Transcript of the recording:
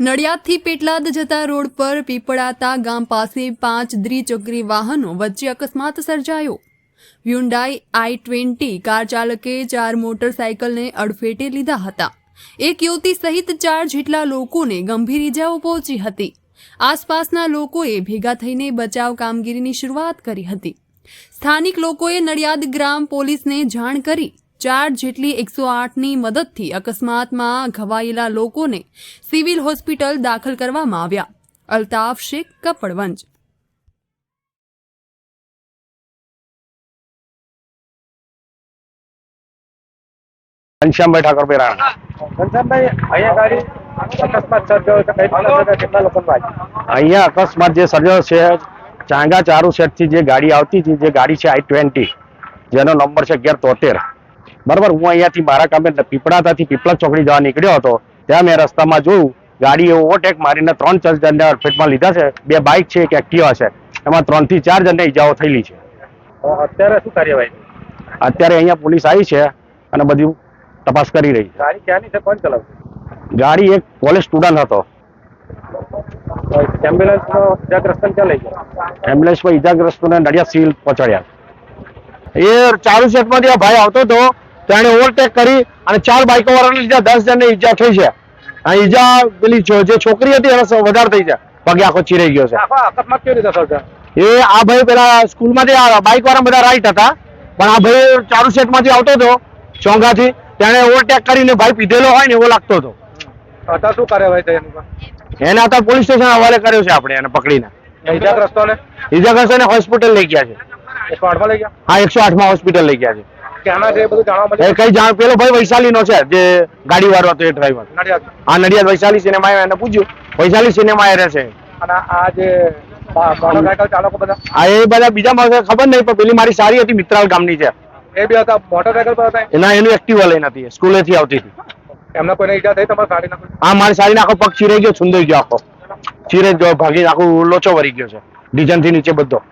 નડિયાદથી પેટલાદ જતા રોડ પર પીપળાતા ગામ પાસે પાંચ દ્વિચક્રી વાહનો વચ્ચે અકસ્માત સર્જાયો. હ્યુન્ડાઈ આઈ ટ્વેન્ટી કાર ચાલકે ચાર મોટરસાયકલને અડફેટે લીધા હતા. એક યુવતી સહિત ચાર જેટલા લોકોને ગંભીર ઇજાઓ પહોંચી હતી. આસપાસના લોકોએ ભેગા થઈને બચાવ કામગીરીની શરૂઆત કરી હતી. સ્થાનિક લોકોએ નડિયાદ ગ્રામ પોલીસને જાણ કરી ચાર જેટલી એકસો આઠની મદદથી અકસ્માતમાં ઘવાયેલા લોકોને સિવિલ હોસ્પિટલ દાખલ કરવામાં આવ્યા. અલ્તાફ શેખ કપડવંજ. ઘનશ્યામભાઈ ઠાકોરભાઈ રાણા ઘનશ્યામભાઈ અહીંયા ગાડી અકસ્માત સર્જાયો છે. કઈ રીતના સર્જાયો? કેટલા લોકોને વાગ્યું અહીંયા અકસ્માત જે સર્જાયો છે ચાંગા ચારુ સેટથી જે ગાડી આવતી હતી જે ગાડી છે આઈ ટ્વેન્ટી જેનો નંબર છે અગિયાર તોતેર. બરાબર હું અહીંયાથી મારા કામે પીપળાતાથી પીપળા ચોકડી જવા નીકળ્યો હતો. ત્યાં મેં રસ્તામાં જોયું ગાડીએ ઓવરટેક મારીને ત્રણ જણને અડફેટમાં લીધા છે. બે બાઇક છે એક એક્ટિવા છે. એમાં ત્રણથી ચાર જણને ઈજાઓ થયેલી છે. અત્યારે શું કાર્યવાહી અત્યારે અહીંયા પોલીસ આવી છે અને બધી તપાસ કરી રહી છે. ગાડી ક્યાંની છે? કોણ ચલાવશે ગાડી એક કોલેજ સ્ટુડન્ટ હતો. એમ્બ્યુલન્સ નો ઇજાગ્રસ્તને ક્યાં લઈ ગયો? એમ્બ્યુલન્સમાં ઈજાગ્રસ્તોને નડિયાદ સિવિલ પહોંચાડ્યા. એ ચાલુ સેટમાંથી આ ભાઈ આવતો હતો. તેણે ઓવરટેક કરી અને ચાર બાઇકો વાળાને લીધા. દસ જણને ઈજા થઈ છે. અને ઈજા પેલી જે છોકરી હતી એને વધારે થઈ છે. પગે આખો ચીરાઈ ગયો છે. એ આ ભાઈ પેલા સ્કૂલમાંથી બાઇક વાળા બધા રાઈટ હતા. પણ આ ભાઈ ચારુ સેટમાંથી આવતો હતો ચોંગાથી. તેણે ઓવરટેક કરીને ભાઈ પીધેલો હોય ને એવો લાગતો હતો. અત્યારે શું કાર્યવાહી થઈ એને અત્યારે પોલીસ સ્ટેશન હવાલે કર્યો છે આપણે એને પકડીને. ઇજાગ્રસ્તોને ઈજાગ્રસ્તને? હોસ્પિટલ લઈ ગયા છે. એકસો આઠમાં લઈ ગયા? હા એકસો આઠમાં હોસ્પિટલ લઈ ગયા છે. કઈ જાણ પેલો ભાઈ વૈશાલી નો છે જે ગાડી વાળો હતો એ ડ્રાઈવર નડિયાદ. આ નડિયાદ વૈશાલી સિનેમા એને પૂછ્યું વૈશાલી સિનેમા એ રહેશે. અને આ જે મોટરસાયકલ બધા? એ બધા બીજા માણસો ખબર નહીં પણ પેલી મારી સારી હતી મિત્રાલ ગામની છે. એ બી હતા મોટરસાયકલ પર હતા એના એનું એક્ટિવા લઈને હતી સ્કૂલેથી આવતી હતી. એમને કોઈને ઈજા થઈ તમારે ગાડીના કોઈ? આ મારી સારીને આખો પગ ચીરાઈ ગયો છુંદાઈ ગયો આખો. ચીરે ગયો ભાગી આખું લોચો વરી ગયો છે ડીઝનથી નીચે બધો.